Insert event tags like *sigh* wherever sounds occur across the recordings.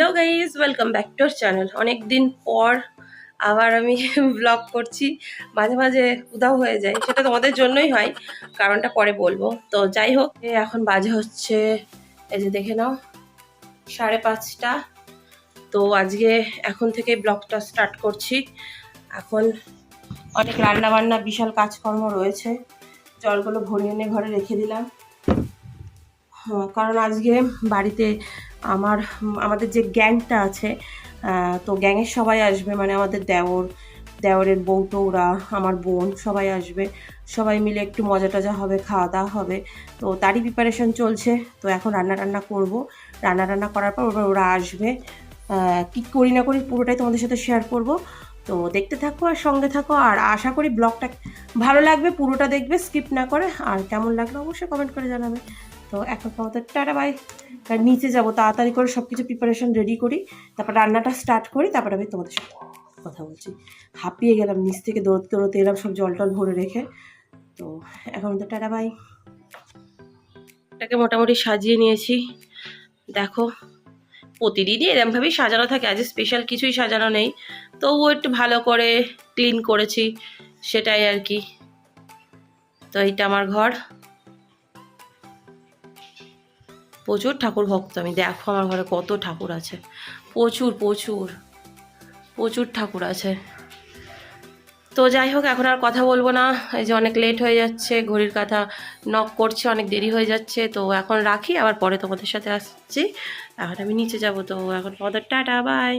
Welcome back to our channel অনেক দিন পর আবার আমি *laughs* ব্লগ করছি। মাঝে মাঝে উদাও হয়ে যায়। সেটা তোমাদের জন্যই হয় কারণটা পরে বলব। তো যাই হোক এখন বাজে হচ্ছে এই যে দেখে নাও সাড়ে পাঁচটা। তো আজকে এখন থেকে ব্লগটা স্টার্ট করছি। এখন অনেক রান্না বান্না বিশাল কাজকর্ম রয়েছে। জলগুলো ভরিয়ে এনে ঘরে রেখে দিলাম। হ্যাঁ, কারণ আজকে বাড়িতে আমার, আমাদের যে গ্যাংটা আছে তো গ্যাংয়ের সবাই আসবে মানে আমাদের দেওর, দেওরের বউ টৌরা আমার বোন সবাই আসবে, সবাই মিলে একটু মজা টজা হবে, খাওয়া দাওয়া হবে, তো তারই প্রিপারেশন চলছে, তো এখন রান্না টান্না করব, রান্না টান্না করার পর ওরা ওরা আসবে কি করি না করি পুরোটাই তোমাদের সাথে শেয়ার করব, তো দেখতে থাকো আর সঙ্গে থাকো, আর আশা করি ব্লগটা ভালো লাগবে, পুরোটা দেখবে স্কিপ না করে, আর কেমন লাগল অবশ্যই কমেন্ট করে জানাবে। তো এখন আমাদের টাটা বাই নিচে যাব, তাড়াতাড়ি করে সব কিছু প্রিপারেশন রেডি করি, তারপর রান্নাটা স্টার্ট করি, তারপর আমি তোমাদের সাথে কথা বলছি। হাঁপিয়ে গেলাম, নিচ থেকে দৌড়তে দৌড়তে এলাম, সব জল টল ভরে রেখে। তো এখন তো টাটা বাই এটাকে মোটামুটি সাজিয়ে নিয়েছি। দেখো, প্রতিদিনই এরমভাবেই সাজানো থাকে, আজ স্পেশাল কিছুই সাজানো নেই। তবুও একটু ভালো করে ক্লিন করেছি, সেটাই আর কি। তো এইটা আমার ঘর। প্রচুর ঠাকুর ভক্ত, আমি দেখো আমার ঘরে কত ঠাকুর আছে। প্রচুর প্রচুর প্রচুর ঠাকুর আছে। তো যাই হোক, এখন আর কথা বলব না। এই যে অনেক লেট হয়ে যাচ্ছে, ঘড়ির কথা নক করছে, অনেক দেরি হয়ে যাচ্ছে। তো এখন রাখি, আবার পরে তোমাদের সাথে আসছি। এখন আমি নিচে যাব, তো এখন তোমাদের টাটা বাই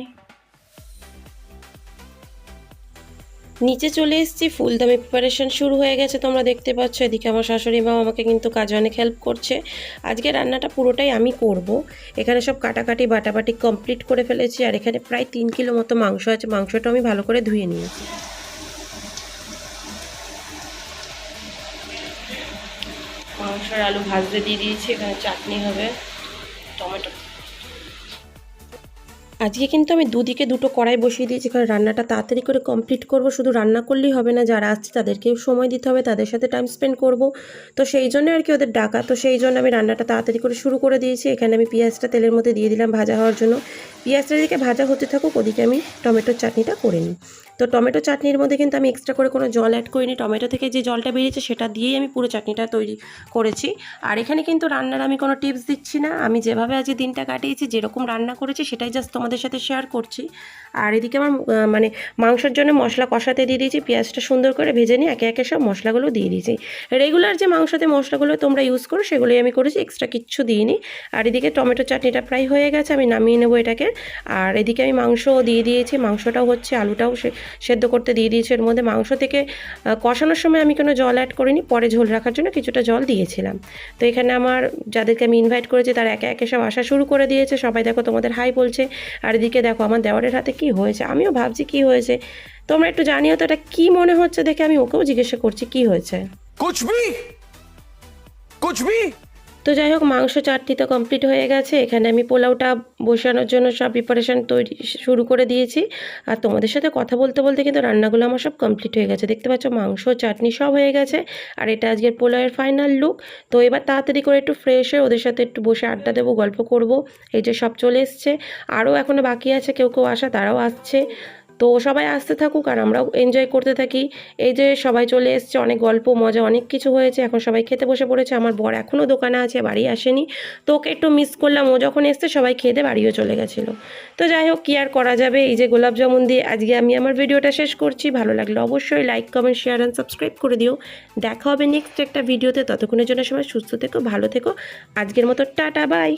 নিচে চলে এসেছি ফুলদামে প্রিপারেশন শুরু হয়ে গেছে, তোমরা দেখতে পাচ্ছ। এদিকে আমার শাশুড়ি মা আমাকে কিন্তু কাজে অনেক হেল্প করছে। আজকে রান্নাটা পুরোটাই আমি করব। এখানে সব কাটাকাটি, বাটাবাটি কমপ্লিট করে ফেলেছি, আর এখানে প্রায় তিন কিলো মতো মাংস আছে। মাংসটা আমি ভালো করে ধুয়ে নিয়েছি। মাংস আর আলু ভাজতে দিয়ে দিয়েছি, এখানে চাটনি হবে, টমেটো। আজকে কিন্তু আমি দুদিকে দুটো কড়াই বসিয়ে দিয়েছি, কারণ রান্নাটা তাড়াতাড়ি করে কমপ্লিট করব। শুধু রান্না করলেই হবে না, যারা আসছে তাদেরকেও সময় দিতে হবে, তাদের সাথে টাইম স্পেন্ড করব। তো সেই জন্য আর কি ওদের ডাকা, তো সেই জন্য আমি রান্নাটা তাড়াতাড়ি করে শুরু করে দিয়েছি। এখানে আমি পেঁয়াজটা তেলের মধ্যে দিয়ে দিলাম ভাজা হওয়ার জন্য। পেঁয়াজটা এদিকে ভাজা হতে থাকুক, ওদিকে আমি টমেটোর চাটনিটা করে নিই। তো টমেটো চাটনির মধ্যে কিন্তু আমি এক্সট্রা করে কোনো জল অ্যাড করিনি। টমেটো থেকে যে জলটা বেরিয়েছে সেটা দিয়েই আমি পুরো চাটনিটা তৈরি করেছি। আর এখানে কিন্তু রান্নার আমি কোনো টিপস দিচ্ছি না। আমি যেভাবে আজকে দিনটা কাটিয়েছি, যেরকম রান্না করেছি সেটাই জাস্ট তোমাদের সাথে শেয়ার করছি। আর এদিকে আমার মানে মাংসের জন্য মশলা কষাতে দিয়ে দিয়েছি, পেঁয়াজটা সুন্দর করে ভেজে নিয়ে একে একে সব মশলাগুলো দিয়ে দিয়েছি। রেগুলার যে মাংসতে মশলাগুলো তোমরা ইউজ করো, সেগুলোই আমি করেছি এক্সট্রা কিচ্ছু দিইনি। আর এদিকে টমেটো চাটনিটা প্রায় হয়ে গেছে, আমি নামিয়ে নেব এটাকে। আর এদিকে আমি মাংসও দিয়ে দিয়েছি, মাংসটাও হচ্ছে, আলুটাও সে- সেদ্ধ করতে দিয়ে দিয়েছি। এর মধ্যে মাংস থেকে কষানোর সময় আমি কোনো জল অ্যাড করিনি। পরে ঝোল রাখার জন্য কিছুটা জল দিয়েছিলাম। তো এখানে আমার, যাদেরকে আমি ইনভাইট করেছি, তারা একে একে সব আসা শুরু করে দিয়েছে। সবাই দেখো তোমাদের হাই বলছে। আর এদিকে দেখো আমার দেওয়ারের হাতে কি হয়েছে? আমিও ভাবছি কি হয়েছে। তোমরা একটু জানিও তো এটা কী মনে হচ্ছে দেখে আমি ওকেও জিজ্ঞাসা করছি কি হয়েছে। তো যাই হোক, মাংস চাটনি তো কমপ্লিট হয়ে গেছে। এখানে আমি পোলাওটা বসানোর জন্য সব প্রিপারেশান তৈরি শুরু করে দিয়েছি। আর তোমাদের সাথে কথা বলতে বলতে কিন্তু রান্নাগুলো আমার সব কমপ্লিট হয়ে গেছে। দেখতে পাচ্ছ, মাংস, চাটনি সব হয়ে গেছে। আর এটা আজকের পোলাওয়ের ফাইনাল লুক তো এবার তাড়াতাড়ি করে একটু ফ্রেশ হয়ে ওদের সাথে একটু বসে আড্ডা দেবো, গল্প করব। এই যে সব চলে এসছে। আরও এখনও বাকি আছে, কেউ কেউ আসা, তারাও আসছে। তো সবাই আসতে থাকুক আর আমরাও এনজয় করতে থাকি। এই যে সবাই চলে এসছে, অনেক গল্প, মজা, অনেক কিছু হয়েছে। এখন সবাই খেতে বসে পড়েছে। আমার বর এখনও দোকানে আছে, বাড়ি আসেনি। তো ওকে একটু মিস করলাম। ও যখন এসছে, সবাই খেতে বাড়িও চলে গেছিল। তো যাই হোক, কী আর করা যাবে? এই যে গোলাপ জামুন দিয়ে আজকে আমি আমার ভিডিওটা শেষ করছি। ভালো লাগলে অবশ্যই like comment share and subscribe করে দিও। দেখা হবে নেক্সট একটা ভিডিওতে। ততক্ষণের জন্য সবাই সুস্থ থেকো, ভালো থেকো। আজকের মতো টাটা বাই